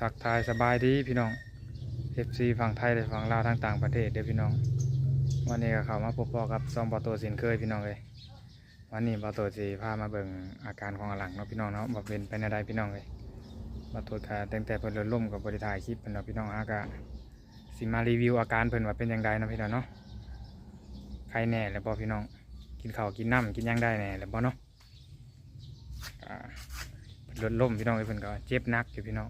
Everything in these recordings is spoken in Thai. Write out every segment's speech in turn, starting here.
ทักทายสบายดีพี่น้อง FC ฝั่งไทยและฝั่งลาวทั้งต่างประเทศเด้อพี่น้อง วันนี้ก็เข้ามาพบพ่อกับซองบอโตสินเคยพี่น้องเลยวันนี้บอโตสิพามาเบิ่งอาการของอาหลังเนาะพี่น้องเนาะบ่เป็นไปในใดพี่น้องเลยบอโตก็ตั้งแต่เพิ่นเริ่มล่มกับบริถ่ายคลิปเพิ่นเนาะพี่น้องฮะก็สิมารีวิวอาการเพิ่นว่าเป็นอย่างไรเนาะพี่น้องเนาะใครแน่แล้วบ่พี่น้อง กินข้าวกินน้ำกินหยังได้แน่แล้วบ่เนาะอ่าเพิ่นลดล่มพี่น้องเอ้เพิ่นก็เจ็บนักอยู่พี่น้อง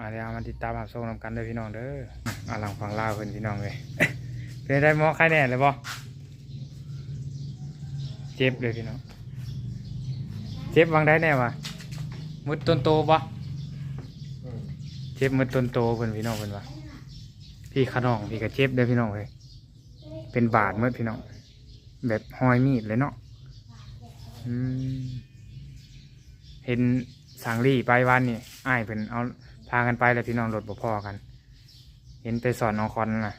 อาเดี๋ยวเอามาติดตามรับชมนำกันเด้อพี่น้องเด้ออาหลังฟังล่าวเพิ่นพี่น้องเลยเป็นได้หมอใครแน่เลยบ่เจ็บเลยพี่น้องเจ็บวางได้แน่วะมุดต้นโตบ่เจ็บมุดต้นโตเพิ่นพี่น้องเพิ่นว่าพี่ขนองพี่ก็เจ็บเด้พี่น้องเลยเป็นบาดเมื่อพี่น้องแบบหอยมีดเลยเนาะเห็นสังลี่ไปวันนี่อ้ายเพิ่นเอา พากันไปแล้วพี่น้องรถบ่พอกัน เห็นไปสอนน้องคอนน่ะ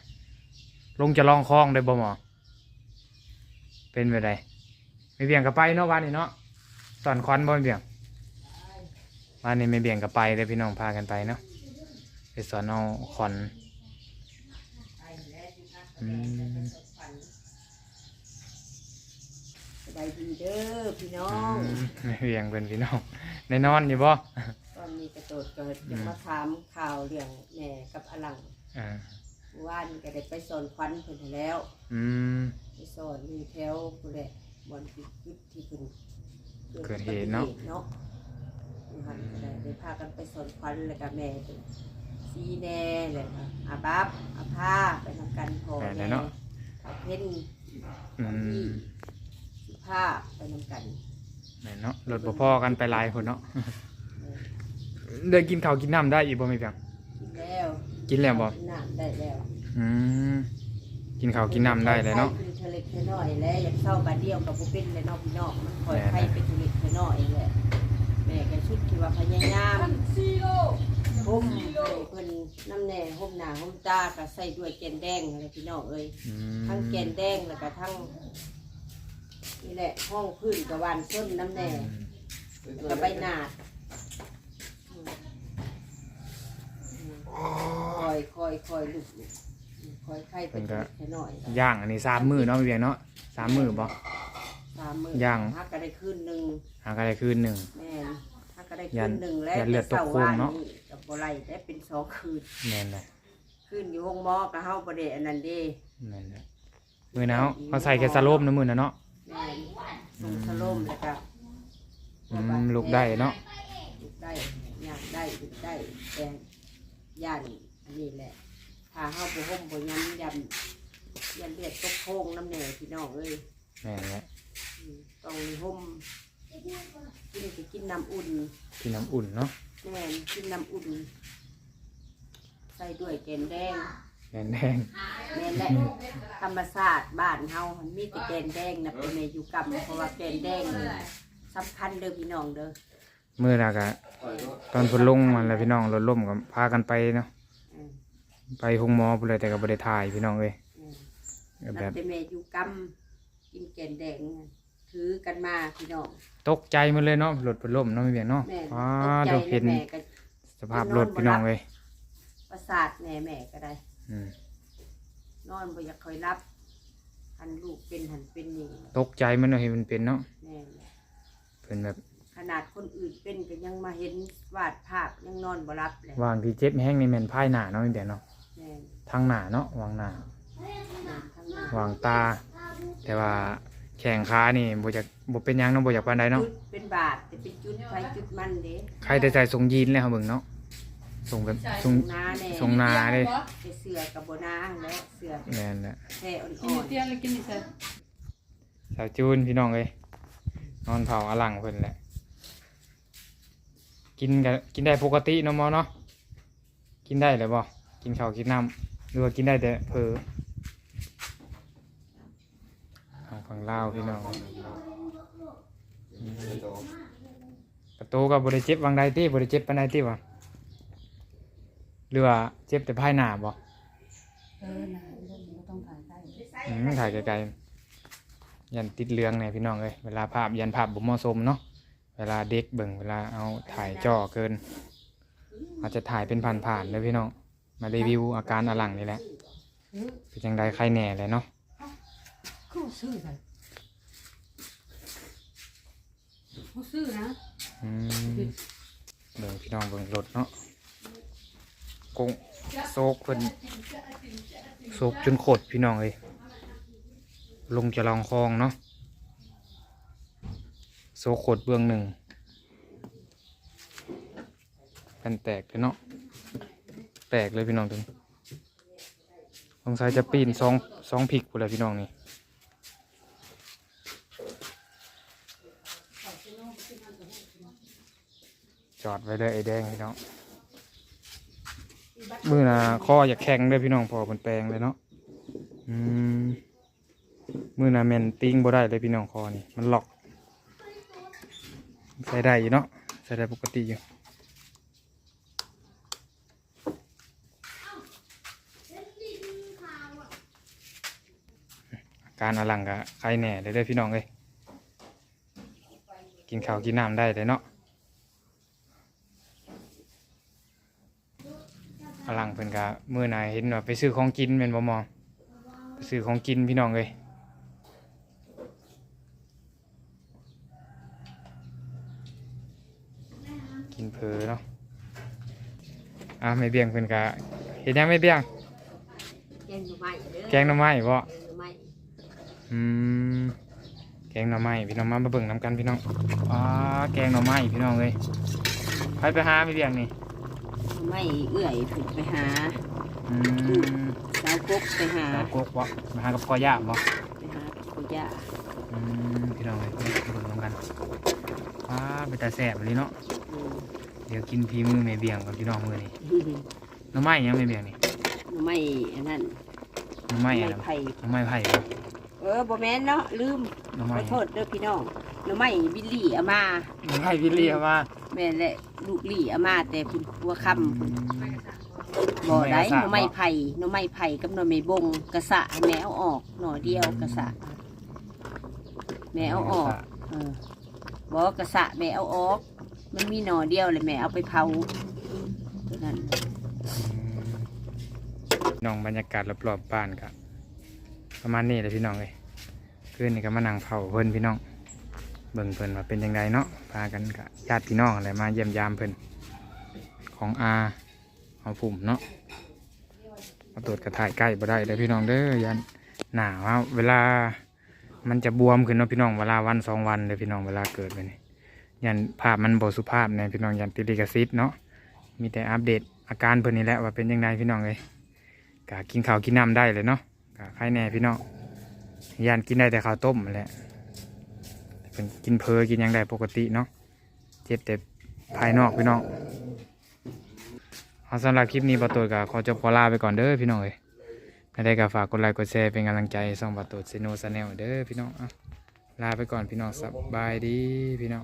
ลงจะลองคลองได้บ่หมอเป็นไปได้ไม่เบี่ยงกับไปเนาะวันนี้เนาะสอนคอนบ่ไม่เบี่ยงวันนี้ไม่เบี่ยงกับไปเลยพี่น้องพากันไปเนาะไปสอนเอาคอนอืมสบายดีเด้อพี่น้องไม่เบี่ยงเป็นพี่น้องในนอนอยู่บ่ตอนนี้กระ โดดเกิดจะมาถามข่าวเรื่องแม่กับอลังอ่าเมื่อว่านก็ได้ไปสอนควันเพิ่นให้แล้ว อืม ไปสอนอยู่แถวพุ่นแหละบอนที่จุดที่เพิ่นเกิดเหตุเนาะอุบัติเนาะอยู่หันก็ได้ได้พากันไปสอนควันแล้วก็แม่เป็นซีแน่เลยค่ะอาบับอาผ้าไปทำกันพอแม่นแม่เนาะ อาเพ่นอืมสิผ้าไปทำกัน แม่นเนาะรถบ่พอกันไปหลายคนเนาะ เดินกินข้าวกินน้ำได้อีกบ่ไม่เพียงกินแล้วกินแล้วบ่กินน้ำได้แล้วอืมกินข้าวกินน้ำได้เลยเนาะคอยไข้เป็นเทเล็กเทน้อยแล้วอยากเศร้าบาดเดียวกับบุเป็นเลยเนาะพี่น้องมันคอยแม่นไข้เป็นเทเล็กเทน้อยแหละแม่ก็ชุดที่ว่าพยายามห่มให้เพิ่นน้ำแน่ห่มหนาห่มตาก็ใส่ด้วยแกนแดงอะไรพี่น้องเอ้ยอืทั้งมแกนแดงแล้วก็ทั้งนี่แหละห้องพื้นกระวานส้นน้ำแน่กระใบหนาดอืมอืม คอยคอยคอยลุกคอยไข้เป็นเทเล็กเทน้อยย่างอันนี้สามมือเนาะไม่เพียงเนาะสามมือบ่ สามมืย่าง ฮักก็ได้คืนหนึ่งหากันได้คืนหนึ่ง แม่นฮักก็ได้ยัคืนนหนึ่งแล้วยันเลือดตกโค้งเนาะกับบ่ไรได้เป็นสองคืน แม่นเลยคืนอยู่ห้องหมอก็เฮาบ่ได้อันนั้นเด้ แม่นเลยมือหนาวเขาใส่แค่สโลมนะมือนะเนาะแม่นส่งสลมแล้วก็อืมลุกได้เนาะลุกได้ย่างได้ลุกได้แต่ ย่านอันนี้แหละถ้าเฮาบ่ห่มบ่ยันยันยันเลือดตกโค้งน้ำแหน่พี่น้องเอ้ยแม่นเลยอืมต้องห่มกินก็กินน้ำอุ่นกินน้ำอุ่นเนาะแม่นกินน้ำอุ่น ใส่ด้วยแกนแดงแดงแดงแม่นแหละธรรมศาสตร์บ้านเฮามันมีแต่แกนแดงนะเป็นเมยูกรรมเพราะว่าแกนแดงนี่สำคัญเด้อพี่น้องเด้อ มือหนักอะ ตอนพุ่นลงมันแล้วพี่น้องรถล่มก็พากันไปเนาะอืมไปห้องหมอพุ่นเลยแต่ก็บ่ได้ถ่ายพี่น้องเอ้ยอืมก็นัแบบบแต่เมยูกรรมกินแกนแดงน่ะถือกันมาพี่น้อง ตกใจหมันเลยเนาะรถพุ่นล่มเนาะไม่เพียงเนาะแม่อ้าตดูกใจเห็นแม่ก็สภาพรถพี่น้องเลยประสาทแม่แม่ก็ได้ อืมนอนบ่อยากคอยรับหันลูกเป็นหันเป็นนี่ตกใจมันเนาะเห็นมันเป็นเนาะแม่นเพิ่นแบบ ขนาดคนอื่นเป็นก็ยังมาเห็นวาดภาพยังนอนบ่รับเลยวางที่เจ็บแห้งนี่แม่นพายหน้าเนาะไม่เพียงเนาะแม่นทางหน้าเนาะวางหน้าแม่นทั้งหน้าวางตา แต่ว่าแข่งขานี่บ่อยากบ่เป็นหยังเนาะบ่อยากปานใดเนาะ จุดเป็นบาทจะเป็นจุดไฟจุดมันเด้ใครแต่ใส่ทรงยีนแล้วเบิ่งเนาะทรงแบบทรงนาแน่ทรงนาเลยไปเสือกับโบนาและเสือแม่นแหละแค่อ่กินอนเตียงเลยกินดิฉันสาวจูนพี่น้องเอ้ยนอนเผาอลังเพิ่นแหละ กินกันกินได้ปกติเนาะหมอเนาะกินได้เลยบ่กินข้าวกินน้ำหรือว่ากินได้แต่เพอทางฝั่งลาวพี่น้องอืมกระโตกับบริเจ็บบางใดที่บริเจ็บปานใดที่บ่หรือว่าเจ็บแต่ภายหน้าบ่เออนะเรื่องนี้ต้องถ่ายได้อืมถ่ายไกลๆยันติดเรืองเนี่ยพี่น้องเอ้ยเวลาภาพยันภาพบุเหมาะสมเนาะ เวลาเด็กเบิ่งเวลาเอาถ่ายจ่อเกิน อาจจะถ่ายเป็นผ่านๆเลยพี่น้องมารีวิวอาการอลังนี่แหละเป็นจังไดใครแหน่เลยเนาะเขาซื้อเลยเขาซื้อนะอืมเบิ่งพี่น้องเบิ่งรถเนาะกงโซกเพิ่นโซกจนโคตรพี่น้องเลยลงจะลองคลองเนาะ โซโคตรเบื้องหนึ่งแผ่นแตกเลยเนาะแตกเลยพี่น้องตรงสงสัยจะปีนสองสองผิกไปเลยพี่น้องนี่จอดไว้เลยไอ้แดงพี่น้องมือนะข้ออยากแข็งเลยพี่น้องพอมันแปลงเลยเนาะอืมมือนะแมนติ้งบ่ได้เลยพี่น้องคอนี่มันหลอก ใส่ได้อยู่เนาะใส่ได้ปกติอยู่การอลังกะใครแหน่เลยเด้อพี่น้องเลยกินข้าวกินน้ำได้เลยเนาะอลังเพิ่นกะมื้อไหนเห็นว่าไปซื้อของกินแม่นบ่หมอไปซื้อของกินพี่น้องเลย กินเพอเนาะอะไม่เบี้ยงเพิ่นกะเห็นยังไม่เบี้ยง แกงหน่อไม้เด้อแกงหน่อไม้บ่แกงหน่อไม้อืมแกงหน่อไม้พี่น้องมามาเบิ่งน้ำกันพี่น้องอ๋อแกงหน่อไม้พี่น้องเลยไปไปหาไม่เรียงนี่หน่อไม้เอื้อยถึงไปหาอืมสาวกกไปหาดาวกกบ่มาหากับพ่อย่าบ่ไปหาปุย่าอืมพี่น้องเลยมาเบิ่งน้ำกันว้าเป็นตาแสบเลยเนาะอืม เดี๋ยวกินพีมือแม่เบียงกับพี่น้องมือนี่หน่อไม้ยังไม่เบียงนี่หน่อไม้อันนั้นหน่อไม้หน่ออะไรไม้ไผ่หน่อไม้ไผ่บ่เออบ่แม่นเนาะลืมหน่อขไม้อโทษเด้อพี่น้องหน่อไม้บิลลี่เอามาหน่อไม้พี่เลียว่าแม่นแหละลูกลี่เอามาแต่คุณบัวคำอืมบ่ได้หหน่น่ออไม้ไม้กระสะไผ่หน่อไม้ไผ่กับหน่อไม้บงกระสะให้แม่เอาออกหน่อเดียวกระสะแม่เอาออกเออบอกกระสะแม่เอาออก มันมีหน่อเดียวเลยแม่เอาไปเผาตัวนั้นน้องบรรยากาศรอบๆบ้านครับประมาณนี้เลยพี่น้องเลยคืนนี้ก็มานั่งเผาเพิ่นพี่น้อง เบิ่งเพิ่นว่าเป็นยังไงเนาะพากันกับญาติพี่น้องอะไรมาเยี่ยมยามเพิ่นของอาเอาผุ่มเนาะมาตรวจกระถ่ายใกล้บ่ได้เลยพี่น้องเด้อยันหนาวเวลามันจะบวมขึ้นเนาะพี่น้องเวลาวันสองวันเลยพี่น้องเวลาเกิดไปนี่ ยันภาพมันบสุภาพในพี่น้องยันติลิกซิตเนาะมีแต่อัปเดตอาการเพิ่นนี่แหละว่าเป็นยังไงพี่น้องเลยกะกินข้าวกินน้ำได้เลยเนาะกะใครแน่พี่น้องยันกินได้แต่ข้าวต้มแหละเป็นกินเพลกินยังได้ปกติเนาะเจ็บแต่ภายนอกพี่น้องเอาสำหรับคลิปนี้ปาตูกับขอจบขอลาไปก่อนเด้อพี่น้องเอ้ยไม่ได้ก็ฝากกดไลค์กดแชร์เป็นกำลังใจส่องปาตูดซีโนซาแนลเด้อพี่น้องอะลาไปก่อนพี่น้องสบายดีพี่น้อง